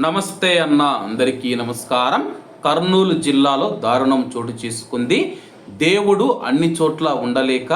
నమస్తే అన్న అందరికీ నమస్కారం. కర్నూలు జిల్లాలో దారుణం చోటు చేసుకుంది. దేవుడు అన్ని చోట్ల ఉండలేక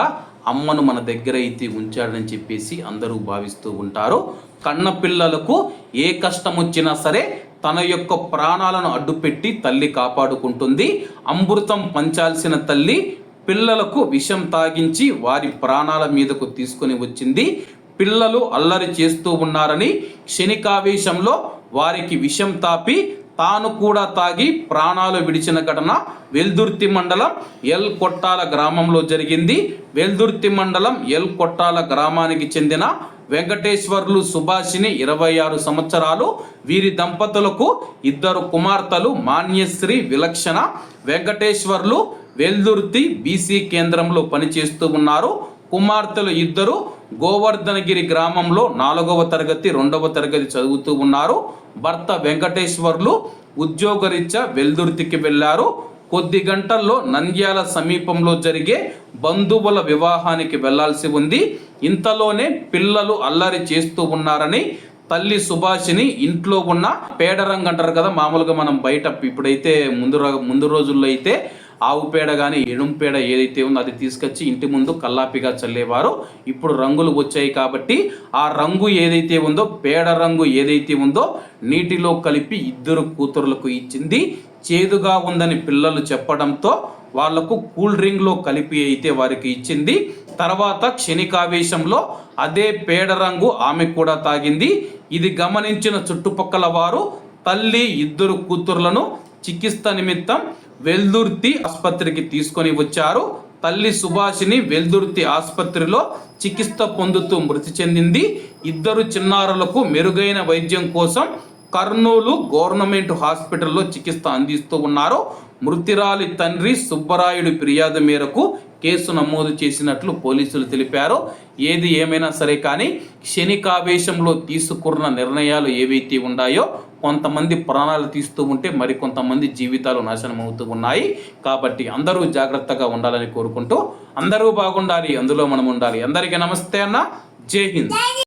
అమ్మను మన దగ్గర అయితే ఉంచాడని చెప్పేసి అందరూ భావిస్తూ ఉంటారు. కన్న పిల్లలకు ఏ కష్టం వచ్చినా సరే తన యొక్క ప్రాణాలను అడ్డుపెట్టి తల్లి కాపాడుకుంటుంది. అమృతం పంచాల్సిన తల్లి పిల్లలకు విషం తాగించి వారి ప్రాణాల మీదకు తీసుకొని వచ్చింది. పిల్లలు అల్లరి చేస్తూ ఉన్నారని క్షణికావేశంలో వారికి విషం తాపి తాను కూడా తాగి ప్రాణాలు విడిచిన ఘటన వెల్దుర్తి మండలం ఎల్ కొట్టాల గ్రామంలో జరిగింది. వెల్దుర్తి మండలం ఎల్ కొట్టాల గ్రామానికి చెందిన వెంకటేశ్వర్లు సుభాషిని ఇరవై ఆరు సంవత్సరాలు. వీరి దంపతులకు ఇద్దరు కుమార్తెలు మాన్యశ్రీ విలక్షణ వెంకటేశ్వర్లు వెల్దుర్తి బీసీ కేంద్రంలో పనిచేస్తూ ఉన్నారు. కుమార్తెలు ఇద్దరు గోవర్ధనగిరి గ్రామంలో నాలుగవ తరగతి రెండవ తరగతి చదువుతూ ఉన్నారు. భర్త వెంకటేశ్వర్లు ఉద్యోగరీత్యా వెల్దుర్తికి వెళ్ళారు కొద్ది గంటల్లో నంద్యాల సమీపంలో జరిగే బంధువుల వివాహానికి వెళ్ళాల్సి ఉంది. ఇంతలోనే పిల్లలు అల్లరి చేస్తూ ఉన్నారని తల్లి సుభాషిని ఇంట్లో ఉన్న పేడరంగు అంటారు కదా మామూలుగా మనం బయట ఇప్పుడైతే ముందు ముందు రోజుల్లో అయితే ఆవు పేడ కానీ ఎడుం పేడ ఏదైతే ఉందో అది తీసుకొచ్చి ఇంటి ముందు కల్లాపిగా చల్లేవారు. ఇప్పుడు రంగులు వచ్చాయి కాబట్టి ఆ రంగు ఏదైతే ఉందో పేడ రంగు ఏదైతే ఉందో నీటిలో కలిపి ఇద్దరు కూతురులకు ఇచ్చింది. చేదుగా ఉందని పిల్లలు చెప్పడంతో వాళ్ళకు కూల్ డ్రింక్లో కలిపి అయితే వారికి ఇచ్చింది. తర్వాత క్షణికావేశంలో అదే పేడ రంగు ఆమె కూడా తాగింది. ఇది గమనించిన చుట్టుపక్కల వారు తల్లి ఇద్దరు కూతుర్లను చికిత్స నిమిత్తం వెల్దుర్తి ఆసుపత్రికి తీసుకొని వచ్చారు. తల్లి సుభాషిని వెల్దుర్తి ఆసుపత్రిలో చికిత్స పొందుతూ మృతి చెందింది. ఇద్దరు చిన్నారులకు మెరుగైన వైద్యం కోసం కర్నూలు గవర్నమెంట్ హాస్పిటల్లో చికిత్స అందిస్తూ ఉన్నారు. మృతిరాలి తండ్రి సుబ్బరాయుడు ఫిర్యాదు మేరకు కేసు నమోదు చేసినట్లు పోలీసులు తెలిపారు. ఏది ఏమైనా సరే కానీ క్షణికావేశంలో తీసుకున్న నిర్ణయాలు ఏవైతే ఉన్నాయో కొంతమంది ప్రాణాలు తీస్తూ ఉంటే మరికొంతమంది జీవితాలు నాశనం అవుతూ ఉన్నాయి. కాబట్టి అందరూ జాగ్రత్తగా ఉండాలని కోరుకుంటూ అందరూ బాగుండాలి అందులో మనం ఉండాలి. అందరికీ నమస్తే అన్న. జై హింద్.